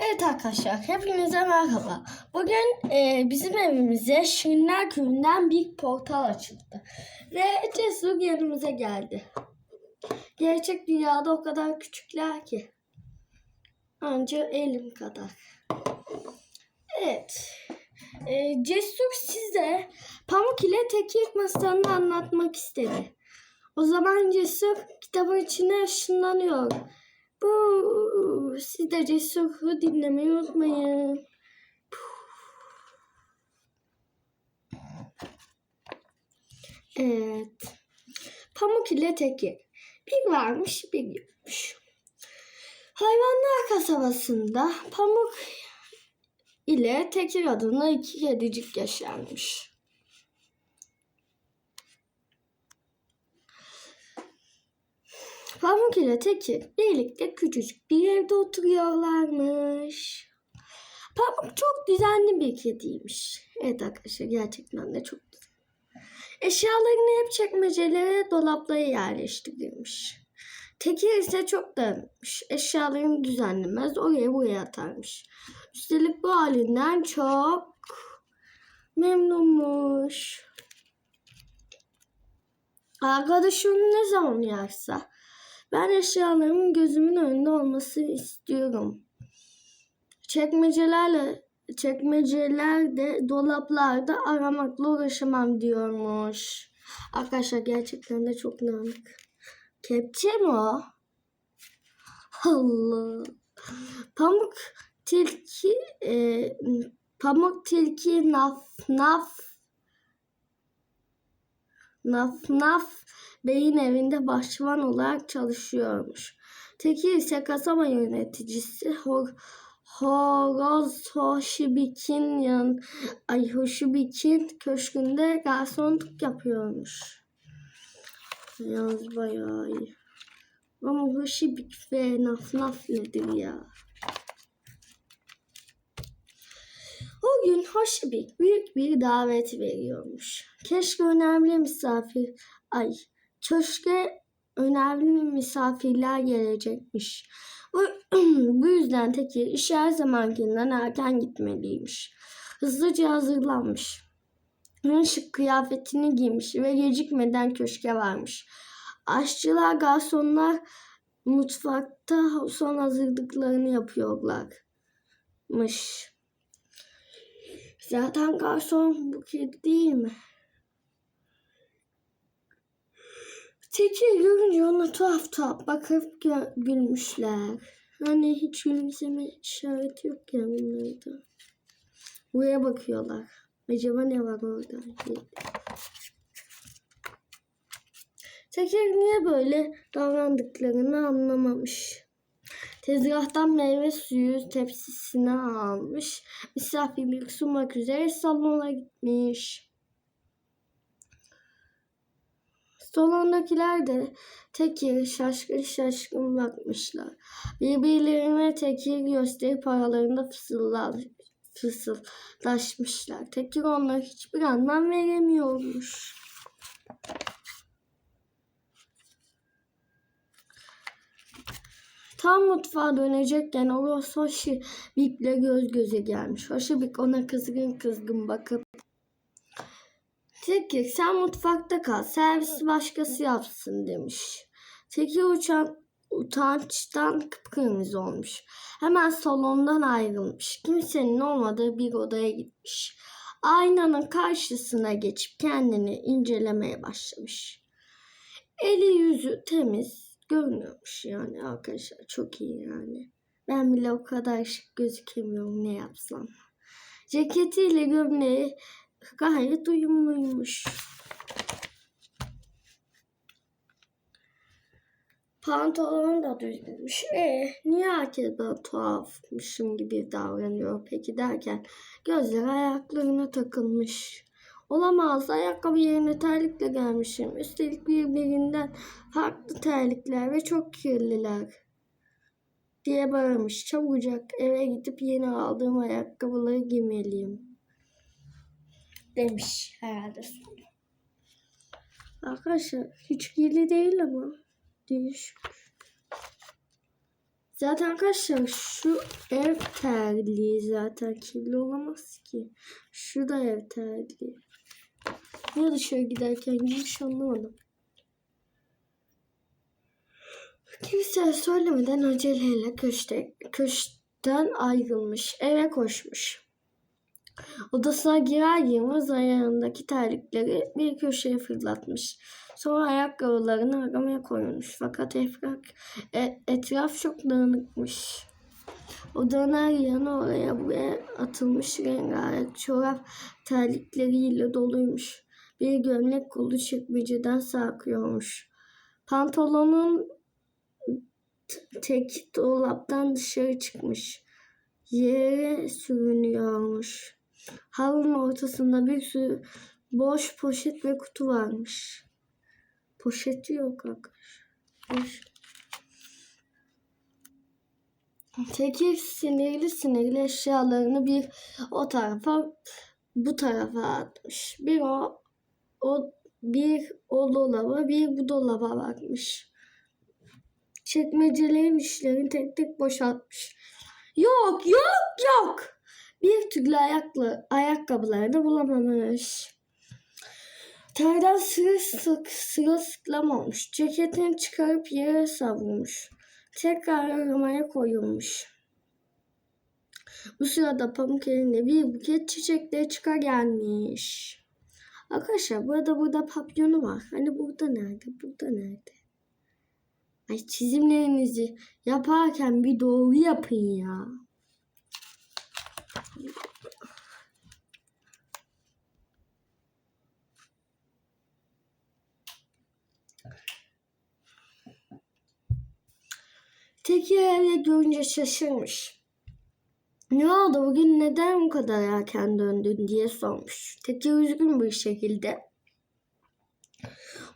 Evet arkadaşlar hepinize merhaba. Bugün e, bizim evimize Şirinler Köyü'nden bir portal açıldı. Ve Cesur yanımıza geldi. Gerçek dünyada o kadar küçükler ki. Anca elim kadar. Evet. E, Cesur size pamuk ile tekir masalını anlatmak istedi. O zaman Cesur kitabın içine ışınlanıyor. Bu siz de Cesur'u dinlemeyi unutmayın. Evet. Pamuk ile Tekir. Bir varmış bir yokmuş. Hayvanlar kasabasında Pamuk ile Tekir adında iki kedicik yaşarmış. Pamuk ile Tekir birlikte küçücük bir evde oturuyorlarmış. Pamuk çok düzenli bir kediymiş. Evet arkadaşlar gerçekten de çok düzenli. Eşyalarını hep çekmecelere, dolaplara yerleştirirmiş. Tekir ise çok dağınıkmış. Eşyalarını düzenlemez, oraya buraya atarmış. Üstelik bu halinden çok memnunmuş. Arkadaşım ne zaman yerse ben eşyalarımın gözümün önünde olması istiyorum. Çekmecelerle çekmecelerde, dolaplarda aramakla uğraşamam diyormuş. Arkadaşlar gerçekten de çok nanik. Kepçe mi o? Allah. Pamuk tilki e, pamuk tilki naf naf naf naf beyin evinde başvan olarak çalışıyormuş. Tekir ise kasaba yöneticisi Hor Horoz Hoşibik'in yan ay Hoşibik'in köşkünde garsonluk yapıyormuş. Yalnız bayağı iyi. Ama Hoşibik ve Naf Naf nedir ya? O gün Hoşibik büyük bir davet veriyormuş. Keşke önemli misafir, ay köşke önemli misafirler gelecekmiş. Bu, bu yüzden Tekir işe her zamankinden erken gitmeliymiş. Hızlıca hazırlanmış. En şık kıyafetini giymiş ve gecikmeden köşke varmış. Aşçılar, garsonlar mutfakta son hazırlıklarını yapıyorlarmış. Zaten garson bu kedi değil mi? Tekir görünce ona tuhaf tuhaf bakıp gülmüşler. Hani hiç gülümseme işareti yok ya bunlarda. Buraya bakıyorlar. Acaba ne var orada? Tekir niye böyle davrandıklarını anlamamış. Tezgahtan meyve suyu tepsisine almış. Misafirlik sunmak üzere salona gitmiş. Salondakiler de Tekir şaşkın şaşkın bakmışlar. Birbirlerine Tekir gösterip aralarında fısıllar, fısıldaşmışlar. Tekir onlara hiçbir anlam veremiyormuş. Tam mutfağa dönecekken Oros Hoşibik'le göz göze gelmiş. Hoşibik ona kızgın kızgın bakıp Tekir sen mutfakta kal servisi başkası yapsın demiş. Tekir uçan utançtan kıpkırmızı olmuş. Hemen salondan ayrılmış. Kimsenin olmadığı bir odaya gitmiş. Aynanın karşısına geçip kendini incelemeye başlamış. Eli yüzü temiz görünüyormuş yani arkadaşlar çok iyi yani. Ben bile o kadar şık gözükemiyorum ne yapsam. Ceketiyle gömleği gayet uyumluymuş. Pantolonu da düzgünmüş. E niye herkes ben tuhafmışım gibi davranıyor peki derken gözleri ayaklarına takılmış. Olamaz ayakkabı yerine terlikle gelmişim. Üstelik birbirinden farklı terlikler ve çok kirliler diye bağırmış. Çabucak eve gidip yeni aldığım ayakkabıları giymeliyim demiş herhalde sonra. Arkadaşlar hiç kirli değil ama değişik. Zaten arkadaşlar şu ev terliği zaten kirli olamaz ki. Şu da ev terliği. Niye dışarı giderken giymiş anlamadım. Kimseye söylemeden aceleyle köşte, köşkten ayrılmış. Eve koşmuş. Odasına girer girmez ayağındaki terlikleri bir köşeye fırlatmış. Sonra ayakkabılarını aramaya koymuş. Fakat etraf, e- etraf çok dağınıkmış. Odanın her yanı oraya buraya atılmış rengarenk çorap terlikleriyle doluymuş. Bir gömlek kolu çekmeceden sarkıyormuş. Pantolonun tek dolaptan dışarı çıkmış. Yere sürünüyormuş. Halının ortasında bir sürü boş poşet ve kutu varmış. Poşeti yok arkadaşlar. Tekir sinirli sinirli eşyalarını bir o tarafa bu tarafa atmış. Bir o o bir o dolaba bir bu dolaba bakmış. Çekmecelerin işlerini tek tek boşaltmış. Yok yok yok. Bir türlü ayakla, ayakkabıları da bulamamış. Terden sırılsık, sırılsıklam olmuş. Ceketini çıkarıp yere savrulmuş. Tekrar aramaya koyulmuş. Bu sırada pamuk elinde bir buket çiçekleri çıkar gelmiş. Arkadaşlar burada burada papyonu var. Hani burada nerede? Burada nerede? Ay çizimlerinizi yaparken bir doğru yapın ya. Tekir evde görünce şaşırmış. Ne oldu bugün neden bu kadar erken döndün diye sormuş. Tekir üzgün bir şekilde.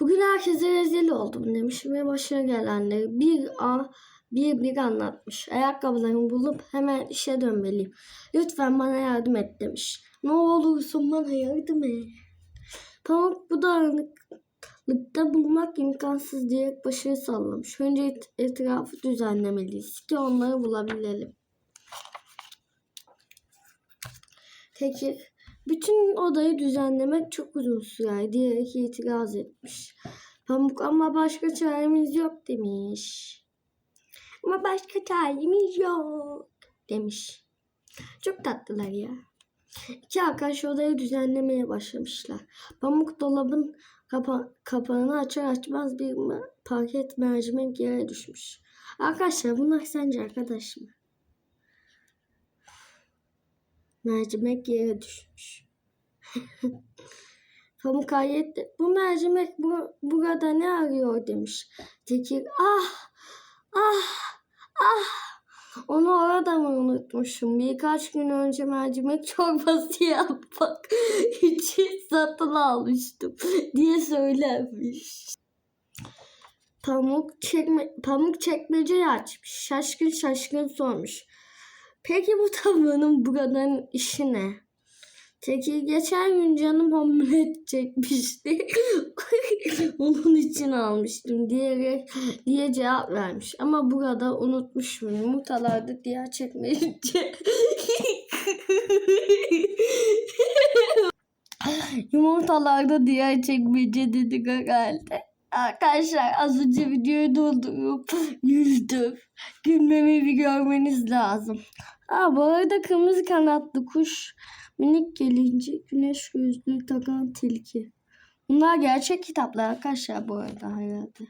Bugün herkese rezil oldum demiş ve başına gelenleri bir a bir bir anlatmış. Ayakkabılarımı bulup hemen işe dönmeliyim. Lütfen bana yardım et demiş. Ne olursun bana yardım et. Pamuk bu dağınıklıkta bulmak imkansız diyerek başını sallamış. Önce et- etrafı düzenlemeliyiz ki onları bulabilelim. Tekir, bütün odayı düzenlemek çok uzun sürer diyerek itiraz etmiş. Pamuk ama başka çaremiz yok demiş. Ama başka çaremiz yok demiş. Çok tatlılar ya. İki arkadaş odayı düzenlemeye başlamışlar. Pamuk dolabın kapa- kapağını açar açmaz bir paket mercimek yere düşmüş. Arkadaşlar bunlar sence arkadaş mı? Mercimek yere düşmüş. Pamuk ayetle bu mercimek bu, burada ne arıyor demiş. Tekir ah ah ah onu orada mı unutmuşum? Birkaç gün önce mercimek çorbası yapmak için satın almıştım diye söylenmiş. Pamuk çekme pamuk çekmeceyi açmış. Şaşkın şaşkın sormuş. Peki bu tavuğun buradan işi ne? Tekir geçen gün canım omlet çekmişti. Onun için almıştım diyerek diye cevap vermiş. Ama burada unutmuşum. Yumurtalarda diğer çekmece. Yumurtalarda diğer çekmece dedik herhalde. Arkadaşlar az önce videoyu doldurup güldüm. Gülmemi bir görmeniz lazım. Aa, bu arada kırmızı kanatlı kuş minik gelince güneş gözlüğü takan tilki. Bunlar gerçek kitaplar arkadaşlar bu arada herhalde.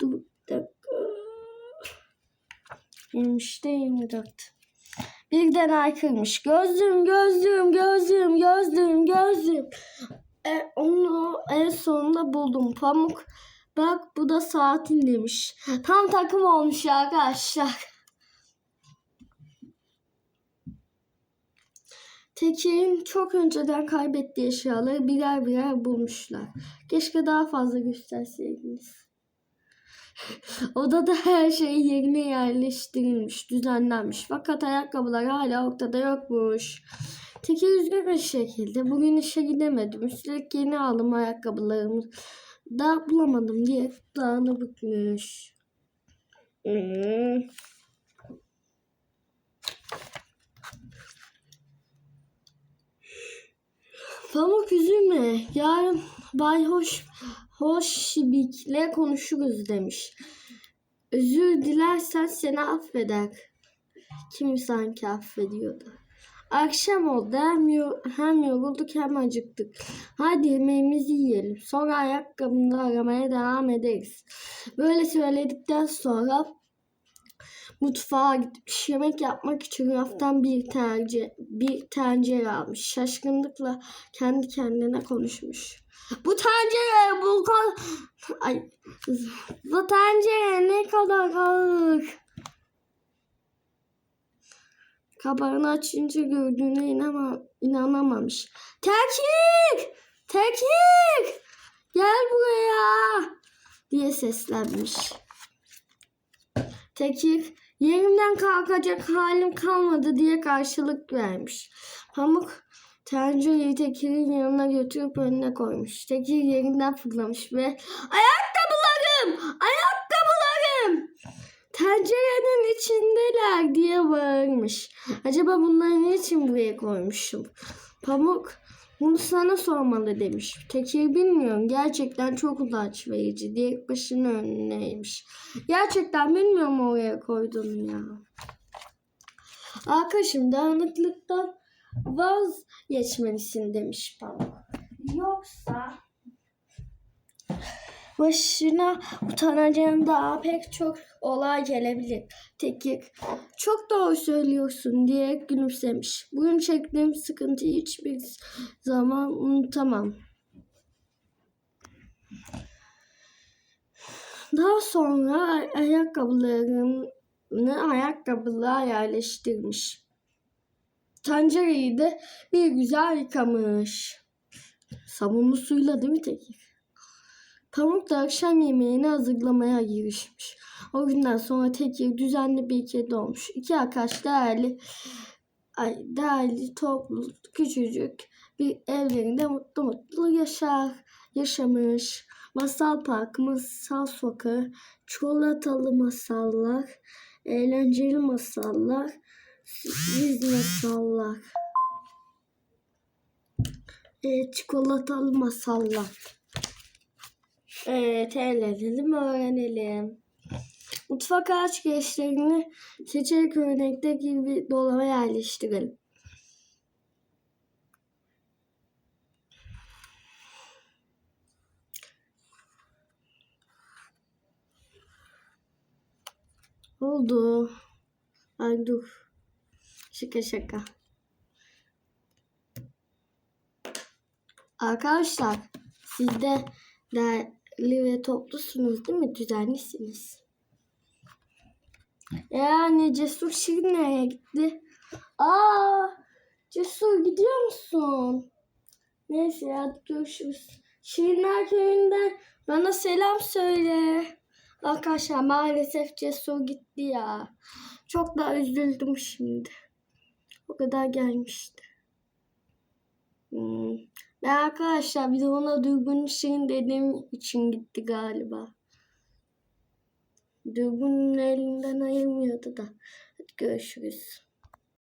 Dur bir dakika. 23'te 24. Birden aykırmış. Gözlüğüm, gözlüğüm, gözlüğüm, gözlüğüm, gözlüğüm. E, onu en sonunda buldum. Pamuk bak bu da saatin demiş. Tam takım olmuş arkadaşlar. Tekir'in çok önceden kaybettiği eşyaları birer birer bulmuşlar. Keşke daha fazla gösterseydiniz. Odada her şey yerine yerleştirilmiş, düzenlenmiş. Fakat ayakkabılar hala ortada yokmuş. Tekir üzgün bir şekilde bugün işe gidemedim. Üstelik yeni aldım ayakkabılarımı da bulamadım diye dağını bükmüş. Hmm. Pamuk üzülme. Yarın Bay Hoş Hoşbik'le konuşuruz demiş. Özür dilersen seni affeder. Kim sanki affediyordu. Akşam oldu. Hem, yor- hem yorulduk hem acıktık. Hadi yemeğimizi yiyelim. Sonra ayakkabını aramaya devam ederiz. Böyle söyledikten sonra mutfağa gitmiş. Yemek yapmak için raftan bir tencere, bir tencere almış. Şaşkınlıkla kendi kendine konuşmuş. Bu tencere bu kadar... Ay, bu tencere ne kadar ağır. Kapağını açınca gördüğüne inama, inanamamış. Tekir! Tekir! Gel buraya! diye seslenmiş. Tekir yerimden kalkacak halim kalmadı diye karşılık vermiş. Pamuk tencereyi Tekir'in yanına götürüp önüne koymuş. Tekir yerinden fırlamış ve ayakkabılarım! Ayakkabılarım! Tencerenin içindeler diye bağırmış. Acaba bunları niçin buraya koymuşum? Pamuk bunu sana sormalı demiş. Tekir bilmiyorum. Gerçekten çok utanç verici diye başını önüne eğmiş. Gerçekten bilmiyorum oraya koydum ya. Arkadaşım dağınıklıktan vazgeçmelisin demiş Pamuk. Yoksa başına utanacağın daha pek çok olay gelebilir. Tekir çok doğru söylüyorsun diye gülümsemiş. Bugün çektiğim sıkıntıyı hiçbir zaman unutamam. Daha sonra ay- ayakkabılarını ayakkabılığa yerleştirmiş. Tencereyi de bir güzel yıkamış. Sabunlu suyla değil mi Tekir? Pamuk da akşam yemeğini hazırlamaya girişmiş. O günden sonra Tekir düzenli bir kedi olmuş. İki arkadaş değerli, ay, değerli toplu, küçücük bir evlerinde mutlu mutlu yaşar, yaşamış. Masal Parkı, Masal Sokağı, çikolatalı masallar, eğlenceli masallar, sürpriz masallar, e, çikolatalı masallar. Evet, eğlenelim, öğrenelim. Mutfak ağaç geçlerini seçerek örnekteki gibi dolaba yerleştirelim. Oldu. Ay dur. Şaka şaka. Arkadaşlar siz de ve toplusunuz değil mi? Düzenlisiniz. Yani Cesur Şirin nereye gitti? Aa, Cesur gidiyor musun? Neyse ya görüşürüz. Şirinler köyünden bana selam söyle. Arkadaşlar maalesef Cesur gitti ya. Çok da üzüldüm şimdi. O kadar gelmişti. Hmm. Ve arkadaşlar de ona Durgun Şirin dediğim için gitti galiba. Durgun'un elinden ayırmıyordu da. Hadi görüşürüz.